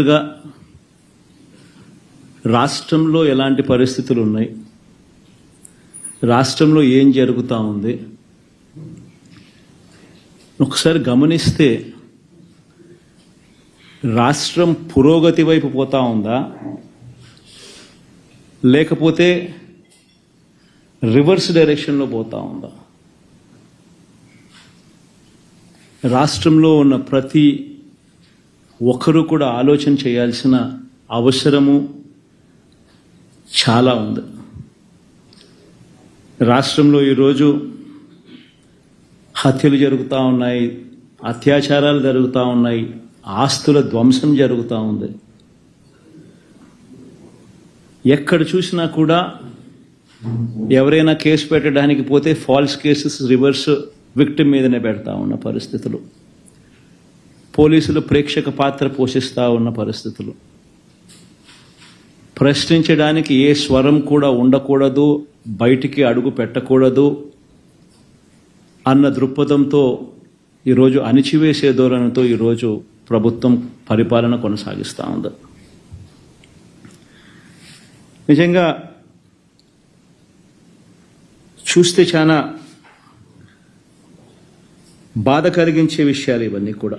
గా రాష్ట్రంలో ఎలాంటి పరిస్థితులు ఉన్నాయి రాష్ట్రంలో ఏం జరుగుతూ ఉంది? ఒకసారి గమనిస్తే రాష్ట్రం పురోగతి వైపు పోతా ఉందా? లేకపోతే రివర్స్ డైరెక్షన్లో పోతా ఉందా? రాష్ట్రంలో ఉన్న ప్రతి ఒకరు కూడా ఆలోచన చేయాల్సిన అవసరము చాలా ఉంది. రాష్ట్రంలో ఈరోజు హత్యలు జరుగుతూ ఉన్నాయి అత్యాచారాలు జరుగుతూ ఉన్నాయి ఆస్తుల ధ్వంసం జరుగుతూ ఉంది. ఎక్కడ చూసినా కూడా ఎవరైనా కేసు పెట్టడానికి పోతే ఫాల్స్ కేసెస్ రివర్స్ విక్టిమ్ మీదనే పెడతా ఉన్న పరిస్థితులు. పోలీసులు ప్రేక్షక పాత్ర పోషిస్తూ ఉన్న పరిస్థితులు. ప్రశ్నించడానికి ఏ స్వరం కూడా ఉండకూడదు బయటికి అడుగు పెట్టకూడదు అన్న దృక్పథంతో ఈరోజు అణిచివేసే ధోరణితో ఈరోజు ప్రభుత్వం పరిపాలన కొనసాగిస్తూ ఉంది. నిజంగా చూస్తే చాలా బాధ కలిగించే విషయాలు ఇవన్నీ కూడా.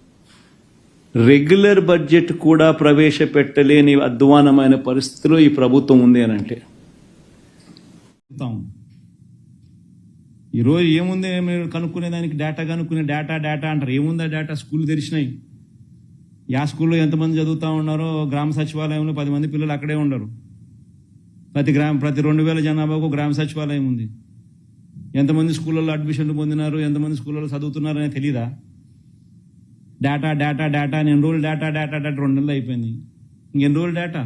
రెగ్యులర్ బడ్జెట్ కూడా ప్రవేశపెట్టలేని అధ్వానమైన పరిస్థితిలో ఈ ప్రభుత్వం ఉంది అని అంటే. ఈరోజు ఏముంది మీరు కనుక్కునే దానికి డేటా కనుక్కునే డేటా డేటా అంటారు. ఏముందా డేటా స్కూల్ తెరిచినాయి. యా స్కూల్లో ఎంతమంది చదువుతా ఉన్నారో గ్రామ సచివాలయంలో పది మంది పిల్లలు అక్కడే ఉండరు. ప్రతి గ్రామ ప్రతి రెండు వేల జనాభాకు గ్రామ సచివాలయం ఉంది. ఎంతమంది స్కూళ్ళలో అడ్మిషన్లు పొందినారు? ఎంతమంది స్కూళ్ళలో చదువుతున్నారు అనేది తెలీదా? డేటా డేటా డేటా అని ఎన్ని రోజులు డేటా డేటా డేటా రెండు నెలలు అయిపోయింది. ఇంకెన్ని రోజులు డేటా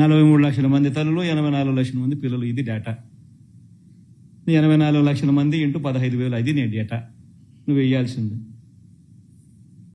నలభై మూడు లక్షల మంది తల్లులు ఎనభై నాలుగు లక్షల మంది పిల్లలు ఇది డేటా ఎనభై నాలుగు లక్షల మంది ఇంటూ పదహైదు వేలు అది నీ డేటా నువ్వు వేయాల్సింది